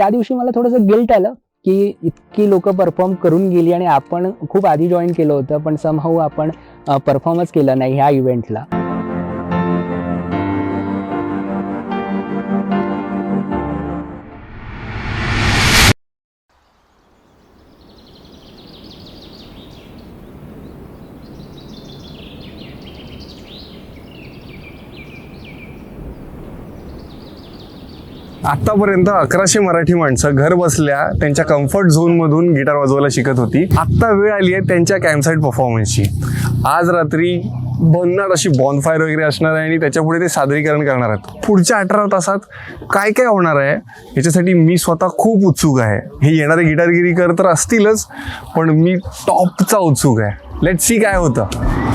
त्या दिवशी मला थोडंसं गिल्ट आलं की इतकी लोक परफॉर्म करून गेली आणि आपण खूप आधी जॉईन केलं होतं पण समहाऊ आपण परफॉर्मच केलं नाही ह्या इव्हेंटला आतापर्यंत अकराशे मराठी माणसं घर बसल्या त्यांच्या कम्फर्ट झोन मधून गिटार वाजवायला शिकत होती. आत्ता वेळ आली आहे त्यांच्या कॅम्पसाईट परफॉर्मन्सची आज रात्री भन्नाट अशी बॉनफायर वगैरे असणार आहे आणि त्याच्यापुढे ते सादरीकरण करणार आहेत. पुढच्या अठरा तासात काय काय होणार आहे याच्यासाठी मी स्वतः खूप उत्सुक आहे. हे येणारे गिटारगिरीकर तर असतीलच पण मी टॉपचा उत्सुक आहे. लेट सी काय होतं.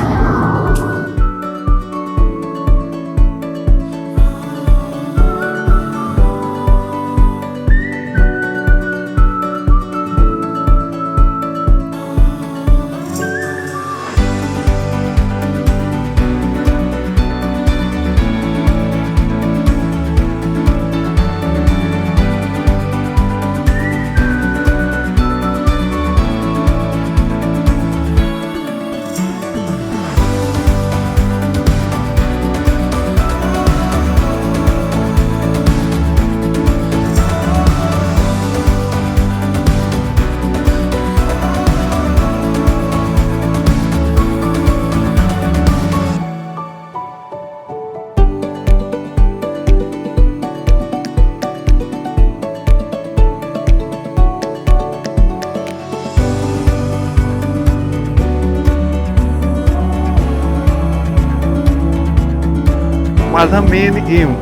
माझा मेन एम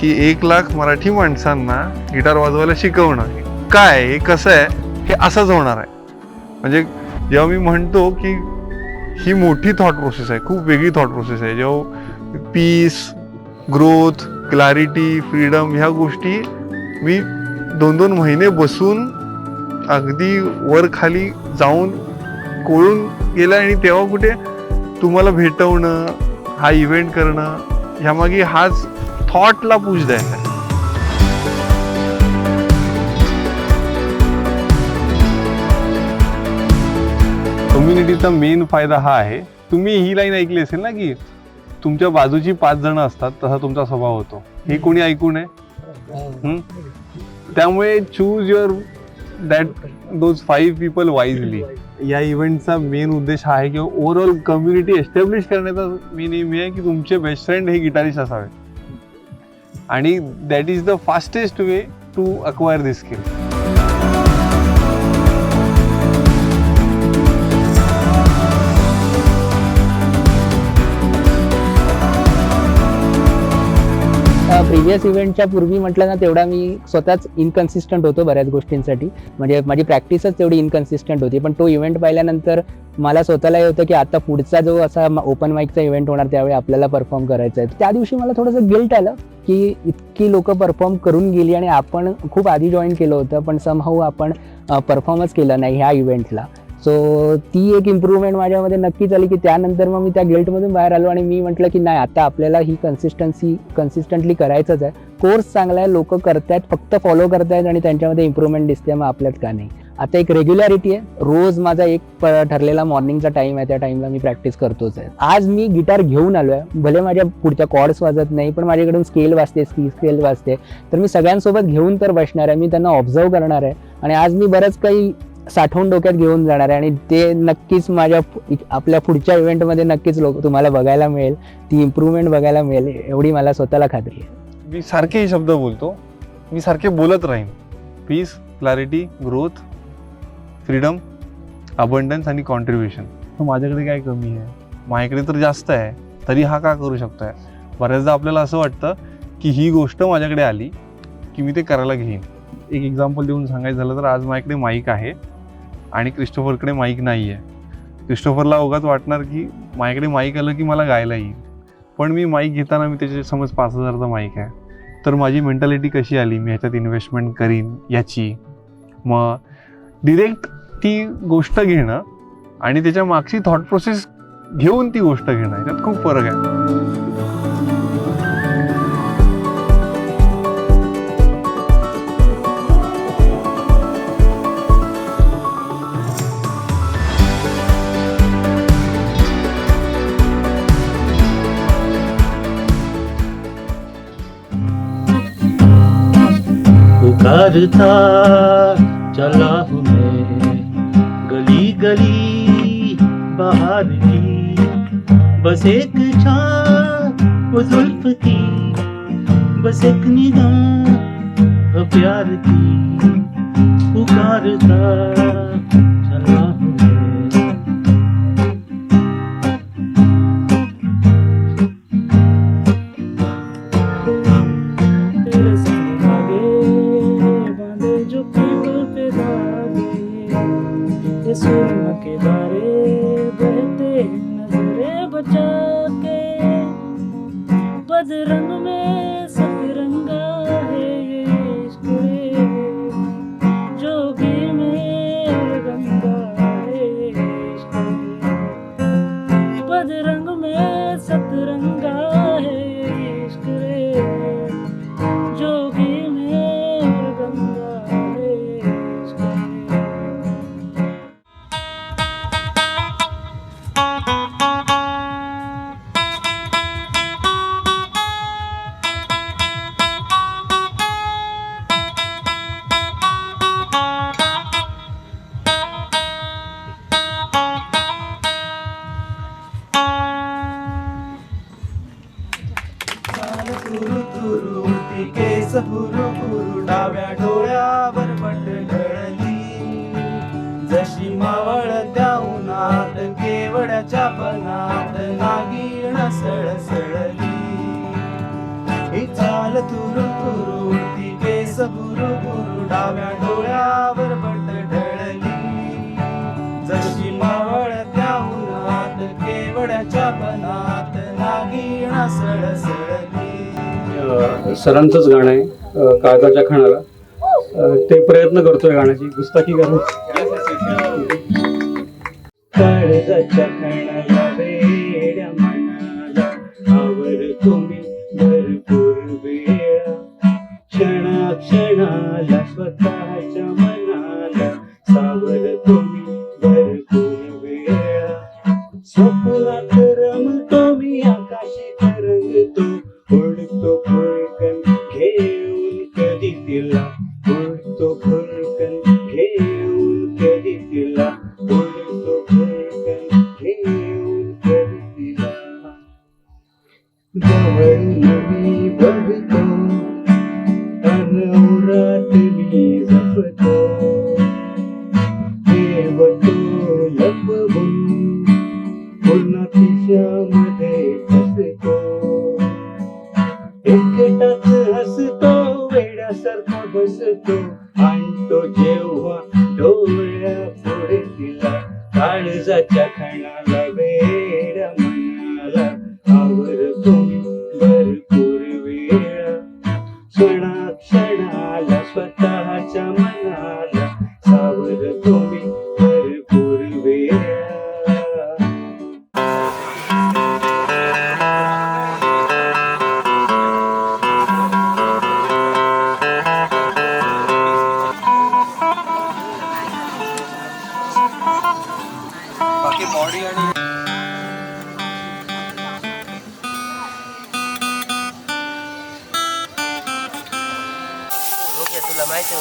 की एक लाख मराठी माणसांना गिटार वाजवायला शिकवणं काय हे कसं आहे हे असंच होणार आहे. म्हणजे जेव्हा मी म्हणतो की ही मोठी थॉट प्रोसेस आहे खूप वेगळी थॉट प्रोसेस आहे. जेव्हा पीस ग्रोथ क्लॅरिटी फ्रीडम ह्या गोष्टी मी दोन दोन महिने बसून अगदी वर खाली जाऊन कोळून गेला आणि तेव्हा कुठे तुम्हाला भेटवणं हा इव्हेंट करणं ह्यामागे हाच थॉटला पूज द्यायचा. आहे. कम्युनिटीचा मेन फायदा हा आहे. तुम्ही ही लाईन ऐकली असेल ना की तुमच्या बाजूची पाच जण असतात तसा तुमचा स्वभाव होतो. हे कोणी ऐकू नये हम्म? त्यामुळे choose your that those five people wisely या इव्हेंटचा मेन उद्देश हा आहे की ओव्हरऑल कम्युनिटी एस्टॅब्लिश करण्याचा मेन एम आहे की तुमचे बेस्ट फ्रेंड हे गिटारिस्ट असावे. आणि that is the fastest way to acquire this skill previous इव्हेंटच्या पूर्वी म्हटलं ना तेवढा मी स्वतःच इनकन्सिस्टंट होतो बऱ्याच गोष्टींसाठी. म्हणजे माझी प्रॅक्टिसच तेवढी इनकन्सिस्टंट होती. पण तो इव्हेंट पाहिल्यानंतर मला स्वतःला हे होतं की आता पुढचा जो असा ओपन माईकचा इव्हेंट होणार त्यावेळी आपल्याला परफॉर्म करायचा आहे त्या दिवशी मला थोडंसं गिल्ट आलं की इतकी लोक परफॉर्म करून गेली आणि आपण खूप आधी जॉईन केलं होतं पण समहाऊ आपण परफॉर्मच केलं नाही ह्या इव्हेंटला सो ती एक इम्प्रूव्हमेंट माझ्यामध्ये नक्कीच आली की त्यानंतर मग मी त्या गिल्टमधून बाहेर आलो आणि मी म्हटलं की नाही आता आपल्याला ही कन्सिस्टन्सी कन्सिस्टंटली करायचंच आहे. कोर्स चांगला आहे लोक करतायत फक्त फॉलो करतायत आणि त्यांच्यामध्ये इम्प्रूव्हमेंट दिसते मग आपल्यात का नाही. आता एक रेग्युलॅरिटी आहे. रोज माझा एक प- ठरलेला मॉर्निंगचा टाइम आहे त्या टाइमला मी प्रॅक्टिस करतोच आहे. आज मी गिटार घेऊन आलो आहे भले माझ्या पुढच्या कॉर्ड्स वाजत नाही पण माझ्याकडून स्केल वाजते स्की स्केल वाजते. तर मी सगळ्यांसोबत घेऊन तर बसणार आहे. मी त्यांना ऑब्झर्व करणार आहे. आणि आज मी बरंच काही साठवून डोक्यात घेऊन जाणार आहे आणि ते नक्कीच माझ्या आपल्या पुढच्या इव्हेंटमध्ये नक्कीच लोक तुम्हाला बघायला मिळेल. ती इम्प्रूव्हमेंट बघायला मिळेल एवढी मला स्वतःला खात्री आहे. मी सारखे हे शब्द बोलतो. मी सारखे बोलत राहीन. Peace clarity growth freedom abundance आणि कॉन्ट्रीब्युशन माझ्याकडे काय कमी आहे? माझ्याकडे तर जास्त आहे. तरी हा का करू शकतोय? बऱ्याचदा आपल्याला असं वाटतं की ही गोष्ट माझ्याकडे आली की मी ते करायला घेईन. एक एक्झाम्पल देऊन सांगायचं झालं तर आज माझ्याकडे माईक आहे. आणि क्रिस्टोफरकडे माईक नाही आहे क्रिस्टोफरला अवघात वाटणार की माझ्याकडे माईक आलं की मला गायला येईल. पण मी माईक घेताना मी त्याच्या समज पाच हजारचा माईक आहे. तर माझी मेंटॅलिटी कशी आली? मी ह्याच्यात इन्व्हेस्टमेंट करीन याची. मग डिरेक्ट ती गोष्ट घेणं आणि त्याच्या मागची थॉट प्रोसेस घेऊन ती गोष्ट घेणं याच्यात खूप फरक आहे. पुकारता चला हूँ मैं गली गली बाहर की, बस एक छा वो जुल्फ की, बस एक निगाह प्यार की पुकारता ये सुरमा के तुरु तुरु उडती केस पुरु पुरु डाव्या डोळ्यावर पटकळली जशी मावळ त्या उन्हात केवड्याच्या पणात नागिण सळसळली ही चाल तुरु तुरु ती केस पुरु पुरु डाव्या डोळ्यावर पटकळली जशी मावळ त्या उन्हात केवड्याच्या पणात नागिण सळसळली सरांचंच गाणं आहे कागदाच्या खाणाला. ते प्रयत्न करतोय गाण्याची. गुस्ताखी करू एकटाच हसतो वेड्यासारखा बसतो. आणतो जेव्हा डोळ्या पुढे तिला काळजाच्या खणाला वेड्या मनाला आवरतो भरपूर वेळा क्षणा क्षणाला स्वतःच्या कैसे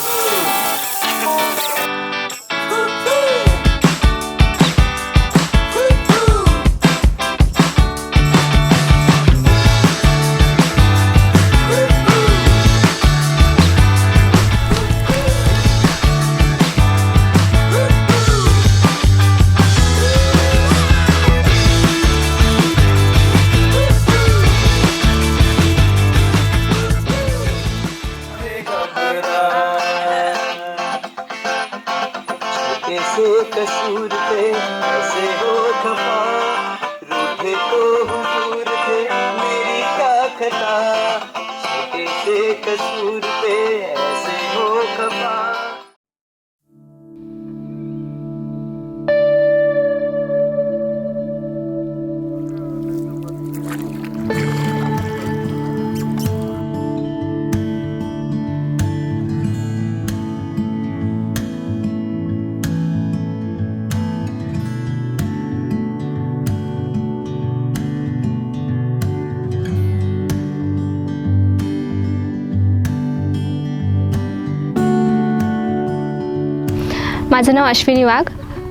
माझं नाव अश्विनी वाघ.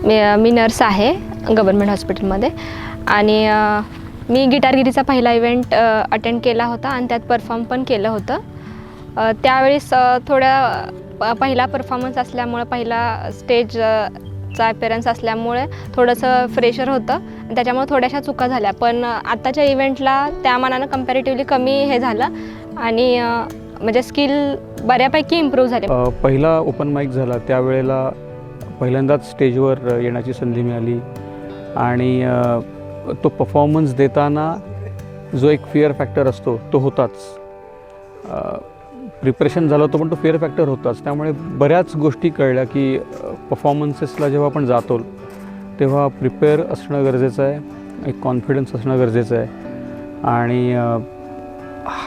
मी मी नर्स आहे गव्हर्मेंट हॉस्पिटलमध्ये. आणि मी गिटारगिरीचा पहिला इव्हेंट अटेंड केला होता आणि त्यात परफॉर्म पण केलं होतं. त्यावेळेस थोड्या पहिला परफॉर्मन्स असल्यामुळं पहिला स्टेज चा अपेरन्स असल्यामुळे थोडंसं फ्रेशर होतं. आणि त्याच्यामुळे थोड्याशा चुका झाल्या. पण आत्ताच्या इव्हेंटला त्या मानानं कम्पॅरेटिव्हली कमी हे झालं. आणि म्हणजे स्किल बऱ्यापैकी इम्प्रूव्ह झाले. पहिला ओपन माईक झाला. त्यावेळेला पहिल्यांदाच स्टेजवर येण्याची संधी मिळाली. आणि तो परफॉर्मन्स देताना जो एक फिअर फॅक्टर असतो तो होताच. प्रिपरेशन झालं होतं पण तो फिअर फॅक्टर होताच. त्यामुळे बऱ्याच गोष्टी कळल्या की परफॉर्मन्सेसला जेव्हा आपण जातो तेव्हा प्रिपेअर असणं गरजेचं आहे. एक कॉन्फिडन्स असणं गरजेचं आहे. आणि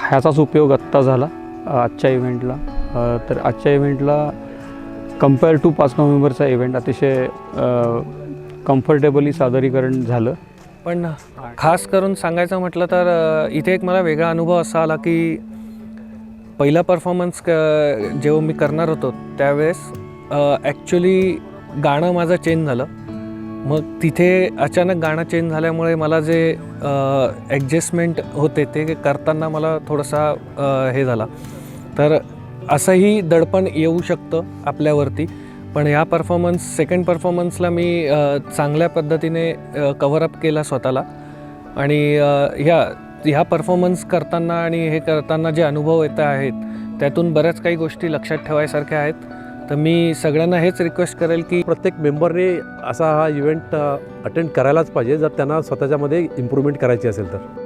ह्याचाच उपयोग आत्ता झाला आजच्या इव्हेंटला तर आजच्या इव्हेंटला कंपेअर टू पाच नोव्हेंबरचा इव्हेंट अतिशय कम्फर्टेबली सादरीकरण झालं. पण खास करून सांगायचं म्हटलं तर इथे एक मला वेगळा अनुभव असा आला की पहिला परफॉर्मन्स क जेव्हा मी करणार होतो त्यावेळेस ॲक्च्युली गाणं माझं चेंज झालं. मग तिथे अचानक गाणं चेंज झाल्यामुळे मला जे ॲडजस्टमेंट होते ते करताना मला थोडासा हे झाला. तर असंही दडपण येऊ शकतं आपल्यावरती. पण ह्या परफॉर्मन्स सेकंड परफॉर्मन्सला मी चांगल्या पद्धतीने कव्हरअप केला स्वतःला. आणि ह्या ह्या परफॉर्मन्स करताना आणि हे करताना जे अनुभव येत आहेत त्यातून बऱ्याच काही गोष्टी लक्षात ठेवायसारख्या आहेत. तर मी सगळ्यांना हेच रिक्वेस्ट करेल की प्रत्येक मेंबरने असा हा इव्हेंट अटेंड करायलाच पाहिजे. जर त्यांना स्वतःच्यामध्ये इम्प्रूव्हमेंट करायची असेल तर.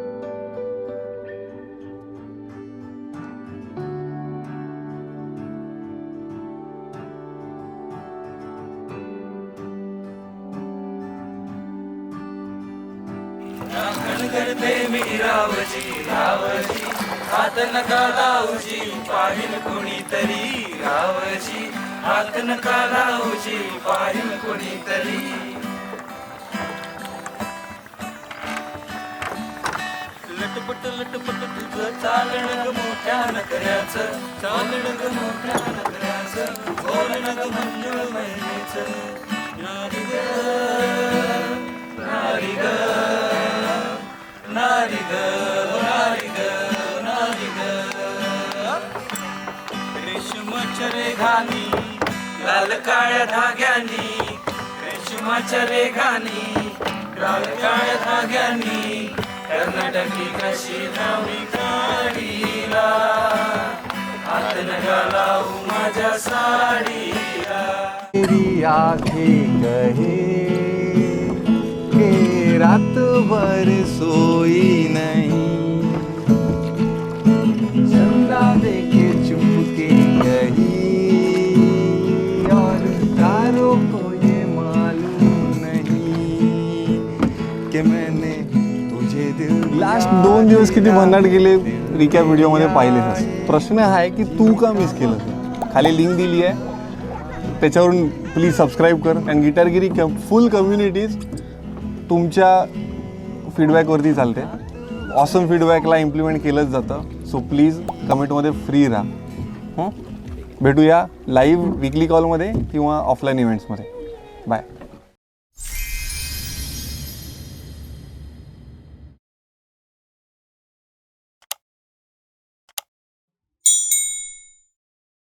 पाहिल कोणीतरी रावजी. हात नका लावजी पाहिल कोणीतरी. लटपट लटपट तुझं चालण ग मोठ्या नकऱ्याच चालण ग मोठ्या नकऱ्याच बोलण ग मंजुळ महिनेच नारी ग नारी ग नारी ग नारी रेशमाच्या रेघानी लाल काळ्या धाग्यानी रेशमाच्या रेघानी लाल काळ्या धाग्यानी कर्नाटकी कशी धावी काढीला? हात नका लावू माझ्या साडीला. मेरी कहे कि रात भर सोई नहीं. कि मैंने तुझे दिल लास्ट दोन दिवस किती भन्नाट गेले रिकॅप व्हिडिओमध्ये पाहिलेच प्रश्न हा आहे की तू का मिस केलं? खाली लिंक दिली आहे. त्याच्यावरून प्लीज सबस्क्राईब कर. आणि गिटारगिरी फुल कम्युनिटीज तुमच्या फीडबॅकवरती चालते. ऑसम फीडबॅकला इम्प्लिमेंट केलंच जातं. सो प्लीज कमेंटमध्ये फ्री राहा. हं? भेटूया लाईव्ह विकली कॉलमध्ये किंवा ऑफलाईन इव्हेंट्समध्ये बाय